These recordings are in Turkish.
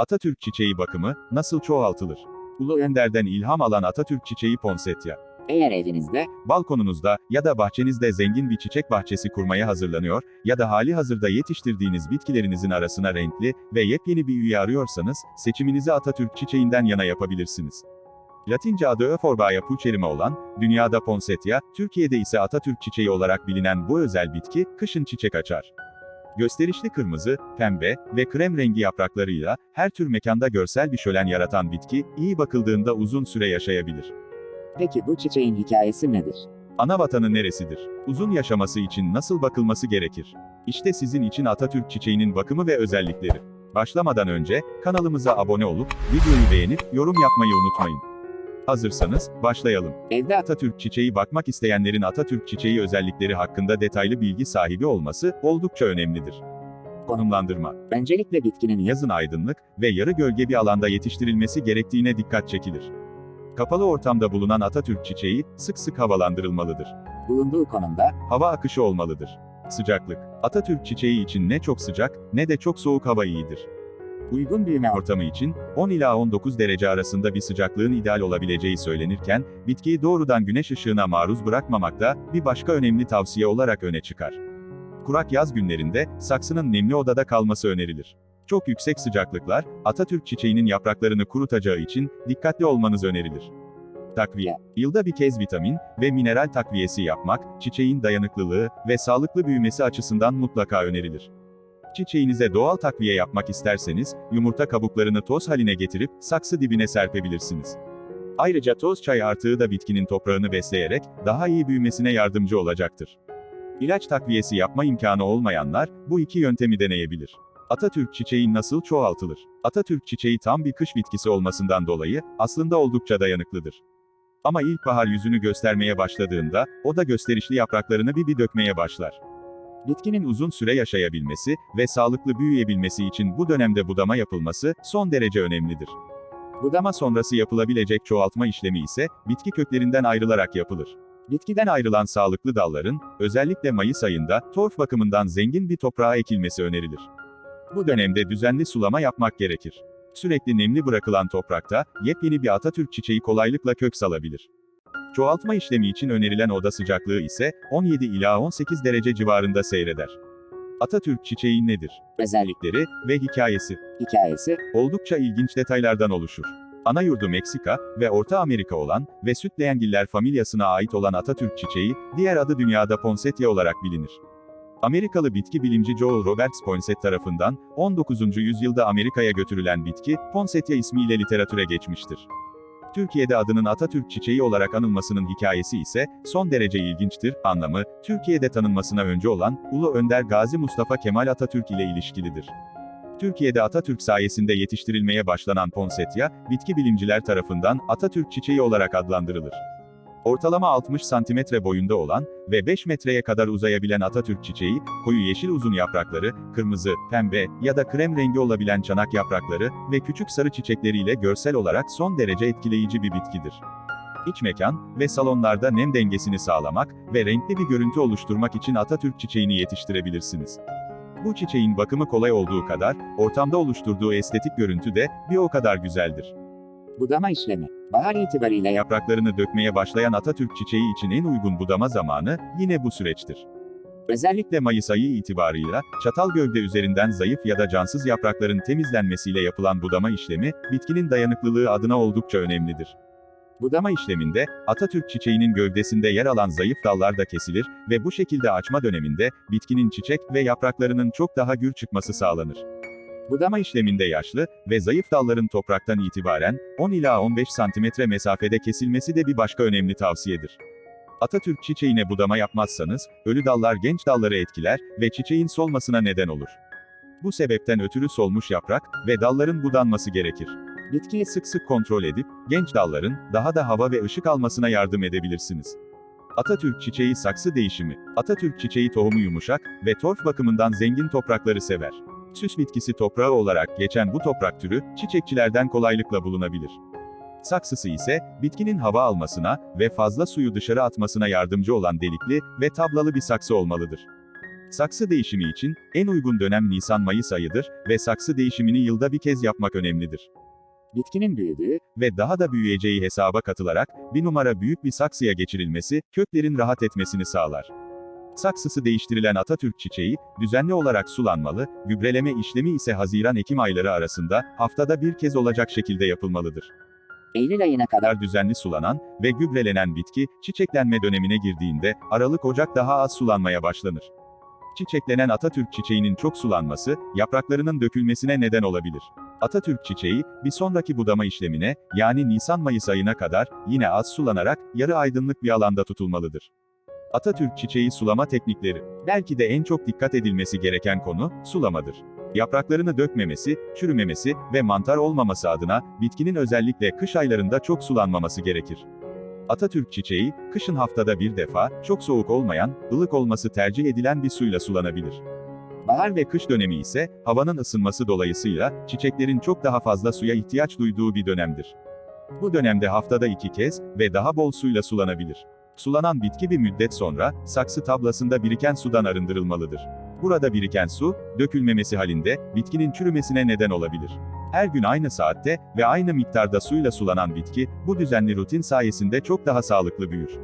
Atatürk çiçeği bakımı nasıl çoğaltılır? Ulu Önder'den ilham alan Atatürk çiçeği ponsetya. Eğer evinizde, Balkonunuzda ya da bahçenizde zengin bir çiçek bahçesi kurmaya hazırlanıyor ya da hali hazırda yetiştirdiğiniz bitkilerinizin arasına renkli ve yepyeni bir üye arıyorsanız, seçiminizi Atatürk çiçeğinden yana yapabilirsiniz. Latince adı Euphorbia pucerrima olan, dünyada Poinsettia, Türkiye'de ise Atatürk çiçeği olarak bilinen bu özel bitki, kışın çiçek açar. Gösterişli kırmızı, pembe ve krem rengi yapraklarıyla, her tür mekanda görsel bir şölen yaratan bitki, iyi bakıldığında uzun süre yaşayabilir. peki bu çiçeğin hikayesi nedir? Ana vatanı neresidir? Uzun yaşaması için nasıl bakılması gerekir? İşte sizin için Atatürk çiçeğinin bakımı ve özellikleri. Başlamadan önce, kanalımıza abone olup, videoyu beğenip, yorum yapmayı unutmayın. Hazırsanız, başlayalım. Evde Atatürk çiçeği bakmak isteyenlerin Atatürk çiçeği özellikleri hakkında detaylı bilgi sahibi olması, oldukça önemlidir. Konumlandırma. öncelikle bitkinin yazı Yazın aydınlık ve yarı gölge bir alanda yetiştirilmesi gerektiğine dikkat çekilir. Kapalı ortamda bulunan Atatürk çiçeği, sık sık havalandırılmalıdır. bulunduğu konumda, Hava akışı olmalıdır. Sıcaklık. Atatürk çiçeği için ne çok sıcak, ne de çok soğuk hava iyidir. Uygun büyüme ortamı, için, 10 ila 19 derece arasında bir sıcaklığın ideal olabileceği söylenirken, bitkiyi doğrudan güneş ışığına maruz bırakmamak da, bir başka önemli tavsiye olarak öne çıkar. Kurak yaz günlerinde, saksının nemli odada kalması önerilir. Çok yüksek sıcaklıklar, Atatürk çiçeğinin yapraklarını kurutacağı için, dikkatli olmanız önerilir. Takviye. Yılda bir kez vitamin ve mineral takviyesi yapmak, çiçeğin dayanıklılığı ve sağlıklı büyümesi açısından mutlaka önerilir. Çiçeğinize doğal takviye yapmak isterseniz, yumurta kabuklarını toz haline getirip, saksı dibine serpebilirsiniz. Ayrıca toz çay artığı da bitkinin toprağını besleyerek, daha iyi büyümesine yardımcı olacaktır. İlaç takviyesi yapma imkanı olmayanlar, bu iki yöntemi deneyebilir. Atatürk çiçeği nasıl çoğaltılır? Atatürk çiçeği tam bir kış bitkisi olmasından dolayı, aslında oldukça dayanıklıdır. Ama ilkbahar yüzünü göstermeye başladığında, o da gösterişli yapraklarını bir bir dökmeye başlar. Bitkinin uzun süre yaşayabilmesi ve sağlıklı büyüyebilmesi için bu dönemde budama yapılması son derece önemlidir. Budama sonrası yapılabilecek çoğaltma işlemi ise bitki köklerinden ayrılarak yapılır. Bitkiden ayrılan sağlıklı dalların, özellikle Mayıs ayında, torf bakımından zengin bir toprağa ekilmesi önerilir. Bu dönemde düzenli sulama yapmak gerekir. Sürekli nemli bırakılan toprakta, yepyeni bir Atatürk çiçeği kolaylıkla kök salabilir. Çoğaltma işlemi için önerilen oda sıcaklığı ise 17 ila 18 derece civarında seyreder. Atatürk çiçeği nedir? Özellikleri ve hikayesi hikayesi, oldukça ilginç detaylardan oluşur. Ana yurdu Meksika ve Orta Amerika olan ve sütleyengiller familyasına ait olan Atatürk çiçeği, diğer adı dünyada Poinsettia olarak bilinir. Amerikalı bitki bilimci Joel Roberts Poinsett tarafından 19. yüzyılda Amerika'ya götürülen bitki, Poinsettia ismiyle literatüre geçmiştir. Türkiye'de adının Atatürk çiçeği olarak anılmasının hikayesi ise son derece ilginçtir. Anlamı, Türkiye'de tanınmasına önce olan Ulu Önder Gazi Mustafa Kemal Atatürk ile ilişkilidir. Türkiye'de Atatürk sayesinde yetiştirilmeye başlanan Poinsettia, bitki bilimciler tarafından Atatürk çiçeği olarak adlandırılır. Ortalama 60 santimetre boyunda olan ve 5 metreye kadar uzayabilen Atatürk çiçeği, koyu yeşil uzun yaprakları, kırmızı, pembe ya da krem rengi olabilen çanak yaprakları ve küçük sarı çiçekleriyle görsel olarak son derece etkileyici bir bitkidir. İç mekan ve salonlarda nem dengesini sağlamak ve renkli bir görüntü oluşturmak için Atatürk çiçeğini yetiştirebilirsiniz. Bu çiçeğin bakımı kolay olduğu kadar, ortamda oluşturduğu estetik görüntü de bir o kadar güzeldir. Budama işlemi, bahar itibariyle yap, Yapraklarını dökmeye başlayan Atatürk çiçeği için en uygun budama zamanı, yine bu süreçtir. Özellikle Mayıs ayı itibarıyla, çatal gövde üzerinden zayıf ya da cansız yaprakların temizlenmesiyle yapılan budama işlemi, bitkinin dayanıklılığı adına oldukça önemlidir. Budama işleminde, Atatürk çiçeğinin gövdesinde yer alan zayıf dallar da kesilir ve bu şekilde açma döneminde, bitkinin çiçek ve yapraklarının çok daha gür çıkması sağlanır. Budama işleminde yaşlı ve zayıf dalların topraktan itibaren 10 ila 15 santimetre mesafede kesilmesi de bir başka önemli tavsiyedir. Atatürk çiçeğine budama yapmazsanız, ölü dallar genç dalları etkiler ve çiçeğin solmasına neden olur. Bu sebepten ötürü solmuş yaprak ve dalların budanması gerekir. Bitkiyi sık sık kontrol edip, genç dalların, daha da hava ve ışık almasına yardım edebilirsiniz. Atatürk çiçeği saksı değişimi. Atatürk çiçeği tohumu yumuşak ve torf bakımından zengin toprakları sever. Süs bitkisi toprağı olarak geçen bu toprak türü, çiçekçilerden kolaylıkla bulunabilir. Saksısı ise, bitkinin hava almasına ve fazla suyu dışarı atmasına yardımcı olan delikli ve tablalı bir saksı olmalıdır. Saksı değişimi için en uygun dönem Nisan-Mayıs ayıdır ve saksı değişimini yılda bir kez yapmak önemlidir. Bitkinin büyüdüğü, Ve daha da büyüyeceği hesaba katılarak bir numara büyük bir saksıya geçirilmesi köklerin rahat etmesini sağlar. Saksısı değiştirilen Atatürk çiçeği düzenli olarak sulanmalı, gübreleme işlemi ise Haziran-Ekim ayları arasında haftada bir kez olacak şekilde yapılmalıdır. Eylül ayına kadar düzenli sulanan ve gübrelenen bitki, çiçeklenme dönemine girdiğinde, Aralık-Ocak daha az sulanmaya başlanır. Çiçeklenen Atatürk çiçeğinin çok sulanması, yapraklarının dökülmesine neden olabilir. Atatürk çiçeği, bir sonraki budama işlemine, yani Nisan-Mayıs ayına kadar, yine az sulanarak, yarı aydınlık bir alanda tutulmalıdır. Atatürk çiçeği sulama teknikleri. Belki de en çok dikkat edilmesi gereken konu, sulamadır. Yapraklarını dökmemesi, çürümemesi ve mantar olmaması adına, bitkinin özellikle kış aylarında çok sulanmaması gerekir. Atatürk çiçeği, kışın haftada bir defa, çok soğuk olmayan, ılık olması tercih edilen bir suyla sulanabilir. Bahar ve kış dönemi ise, havanın ısınması dolayısıyla, çiçeklerin çok daha fazla suya ihtiyaç duyduğu bir dönemdir. Bu dönemde haftada iki kez ve daha bol suyla sulanabilir. Sulanan bitki bir müddet sonra, saksı tablasında biriken sudan arındırılmalıdır. Burada biriken su, dökülmemesi halinde, bitkinin çürümesine neden olabilir. Her gün aynı saatte ve aynı miktarda suyla sulanan bitki, bu düzenli rutin sayesinde çok daha sağlıklı büyür.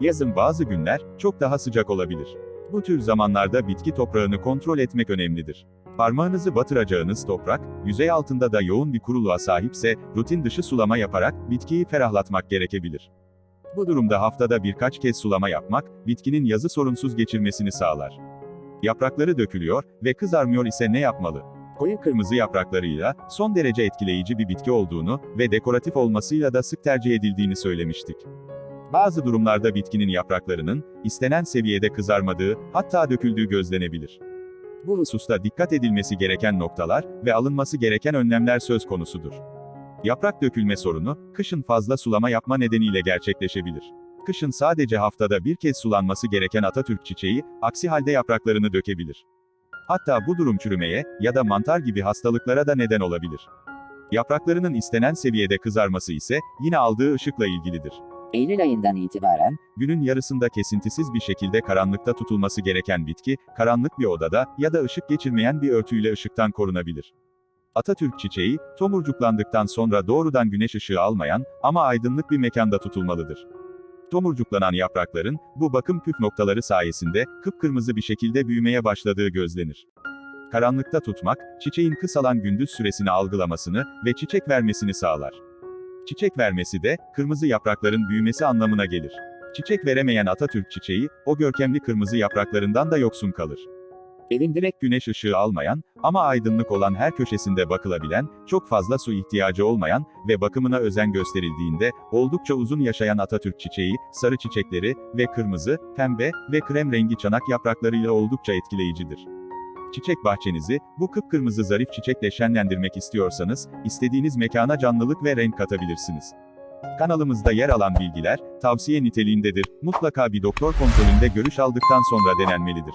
Yazın bazı günler, çok daha sıcak olabilir. Bu tür zamanlarda bitki toprağını kontrol etmek önemlidir. Parmağınızı batıracağınız toprak, yüzey altında da yoğun bir kuruluğa sahipse, rutin dışı sulama yaparak, bitkiyi ferahlatmak gerekebilir. Bu durumda haftada birkaç kez sulama yapmak, bitkinin yazı sorunsuz geçirmesini sağlar. Yaprakları dökülüyor ve kızarmıyor ise ne yapmalı? Koyu kırmızı yapraklarıyla, son derece etkileyici bir bitki olduğunu ve dekoratif olmasıyla da sık tercih edildiğini söylemiştik. Bazı durumlarda bitkinin yapraklarının, istenen seviyede kızarmadığı, hatta döküldüğü gözlenebilir. Bu hususta dikkat edilmesi gereken noktalar ve alınması gereken önlemler söz konusudur. Yaprak dökülme sorunu, kışın fazla sulama yapma nedeniyle gerçekleşebilir. Kışın sadece haftada bir kez sulanması gereken Atatürk çiçeği, aksi halde yapraklarını dökebilir. Hatta bu durum çürümeye ya da mantar gibi hastalıklara da neden olabilir. Yapraklarının istenen seviyede kızarması ise yine aldığı ışıkla ilgilidir. Eylül ayından itibaren Günün yarısında kesintisiz bir şekilde karanlıkta tutulması gereken bitki, karanlık bir odada ya da ışık geçirmeyen bir örtüyle ışıktan korunabilir. Atatürk çiçeği, tomurcuklandıktan sonra doğrudan güneş ışığı almayan ama aydınlık bir mekanda tutulmalıdır. Tomurcuklanan yaprakların, bu bakım püf noktaları sayesinde, kıpkırmızı bir şekilde büyümeye başladığı gözlenir. Karanlıkta tutmak, çiçeğin kısalan gündüz süresini algılamasını ve çiçek vermesini sağlar. Çiçek vermesi de, kırmızı yaprakların büyümesi anlamına gelir. Çiçek veremeyen Atatürk çiçeği, o görkemli kırmızı yapraklarından da yoksun kalır. Evin direkt Güneş ışığı almayan, ama aydınlık olan her köşesinde bakılabilen, çok fazla su ihtiyacı olmayan ve bakımına özen gösterildiğinde, oldukça uzun yaşayan Atatürk çiçeği, sarı çiçekleri ve kırmızı, pembe ve krem rengi çanak yapraklarıyla oldukça etkileyicidir. Çiçek bahçenizi, bu kıpkırmızı zarif çiçekle şenlendirmek istiyorsanız, istediğiniz mekana canlılık ve renk katabilirsiniz. Kanalımızda yer alan bilgiler, tavsiye niteliğindedir, mutlaka bir doktor kontrolünde görüş aldıktan sonra denenmelidir.